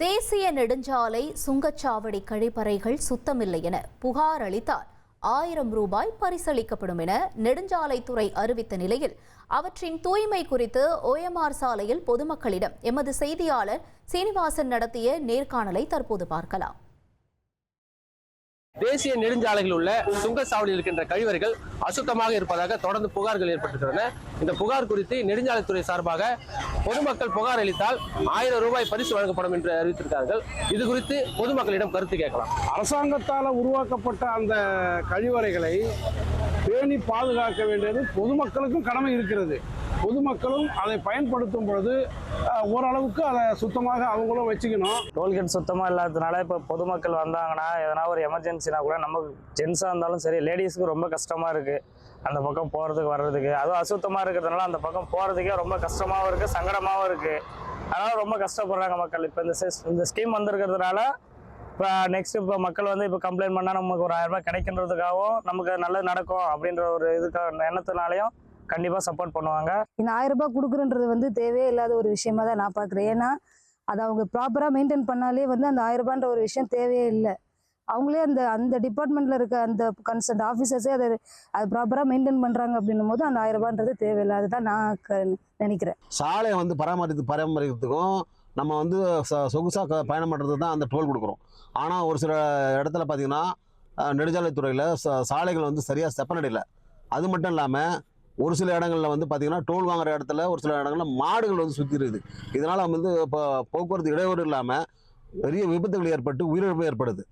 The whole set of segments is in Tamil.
தேசிய நெடுஞ்சாலை சுங்கச்சாவடி கழிப்பறைகள் சுத்தமில்லை என புகார் அளித்தால் ஆயிரம் ரூபாய் பரிசளிக்கப்படும் என நெடுஞ்சாலைத்துறை அறிவித்த நிலையில் அவற்றின் தூய்மை குறித்து ஓஎம்ஆர் சாலையில் பொதுமக்களிடம் எமது செய்தியாளர் சீனிவாசன் நடத்திய நேர்காணலை தற்போது பார்க்கலாம். தேசிய நெடுஞ்சாலைகளில் உள்ள சுங்கச்சாவடியில் இருக்கின்ற கழிவறைகள் அசுத்தமாக இருப்பதாக தொடர்ந்து புகார்கள் ஏற்பட்டிருக்கின்றன. இந்த புகார் குறித்து நெடுஞ்சாலைத்துறை சார்பாக பொதுமக்கள் புகார் அளித்தால் ஆயிரம் ரூபாய் பரிசு வழங்கப்படும் என்று அறிவித்திருக்கிறார்கள் இது குறித்து பொதுமக்களிடம் கருத்து கேட்கலாம். அரசாங்கத்தால் உருவாக்கப்பட்ட அந்த கழிவறைகளை பேணி பாதுகாக்க வேண்டியது பொதுமக்களுக்கும் கடமை இருக்கிறது. பொதுமக்களும் அதை பயன்படுத்தும் பொழுது ஓரளவுக்கு அதை சுத்தமாக அவங்களும் வச்சுக்கணும். டோல்கேட் சுத்தமாக இல்லாததுனால இப்போ பொதுமக்கள் வந்தாங்கன்னா எதனா ஒரு எமர்ஜென்சினா கூட நம்ம ஜென்ஸாக இருந்தாலும் சரி லேடிஸ்க்கு ரொம்ப கஷ்டமாக இருக்குது அந்த பக்கம் போகிறதுக்கு வர்றதுக்கு. அதுவும் அசுத்தமாக இருக்கிறதுனால அந்த பக்கம் போகிறதுக்கே ரொம்ப கஷ்டமாகவும் இருக்குது சங்கடமாகவும் இருக்குது அதனால் ரொம்ப கஷ்டப்படுறாங்க மக்கள். இப்போ இந்த இந்த ஸ்கீம் வந்திருக்கிறதுனால இப்போ நெக்ஸ்ட் இப்போ மக்கள் வந்து இப்போ கம்ப்ளைண்ட் பண்ணால் நமக்கு ஒரு ஆயிரம் ரூபாய் கிடைக்கின்றதுக்காகவும் நமக்கு நல்லது நடக்கும் அப்படின்ற ஒரு இதுக்காக எண்ணத்தினாலையும் கண்டிப்பாக சப்போர்ட் பண்ணுவாங்க. இந்த ஆயிரம் ரூபாய் கொடுக்குறன்றது வந்து தேவையே இல்லாத ஒரு விஷயமா தான் நான் பார்க்குறேன் ஏன்னா அதை அவங்க ப்ராப்பராக மெயின்டைன் பண்ணாலே வந்து அந்த ஆயிரம் ரூபான்ற ஒரு விஷயம் தேவையே இல்லை. அவங்களே அந்த அந்த டிபார்ட்மெண்ட்டில் இருக்க அந்த கன்சர்ட் ஆஃபீஸர்ஸே அதை அது ப்ராப்பராக மெயின்டைன் பண்ணுறாங்க அப்படின்னும் போது அந்த ஆயிரம் ரூபான்றது தேவையில்லை அதுதான் நான் க நினைக்கிறேன். சாலையை வந்து பராமரித்து பராமரிக்கிறதுக்கும் நம்ம வந்து ச- சொகுசா க- பயணம் பண்ணுறதுக்கு தான் அந்த டோல் கொடுக்குறோம். ஆனால் ஒரு சில இடத்துல பார்த்தீங்கன்னா நெடுஞ்சாலைத்துறையில் ச சாலைகள் வந்து சரியாக செப்பனடையில் அது மட்டும் இல்லாமல் ஒரு சில இடங்களில் வந்து பார்த்தீங்கன்னா டோல் வாங்குற இடத்துல ஒரு சில இடங்களில் மாடுகள் வந்து சுற்றி இருக்குது இதனால் வந்து இப்போ போக்குவரத்து இடையூறு இல்லாமல் பெரிய விபத்துகள் ஏற்பட்டு உயிரிழப்பு ஏற்படுது.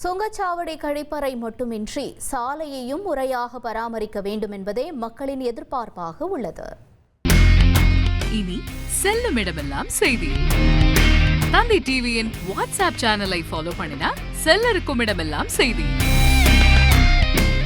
சுங்கச்சாவடி கழிப்பறை மட்டுமின்றி சாலையையும் முறையாக பராமரிக்க வேண்டும் என்பதே மக்களின் எதிர்பார்ப்பாக உள்ளது. இனி செல்லும் இடமெல்லாம் செய்தி. தந்தை டிவியின் வாட்ஸ்அப் சேனலை ஃபாலோ பண்ணினா செல்ல இருக்கும் இடமெல்லாம் செய்தி.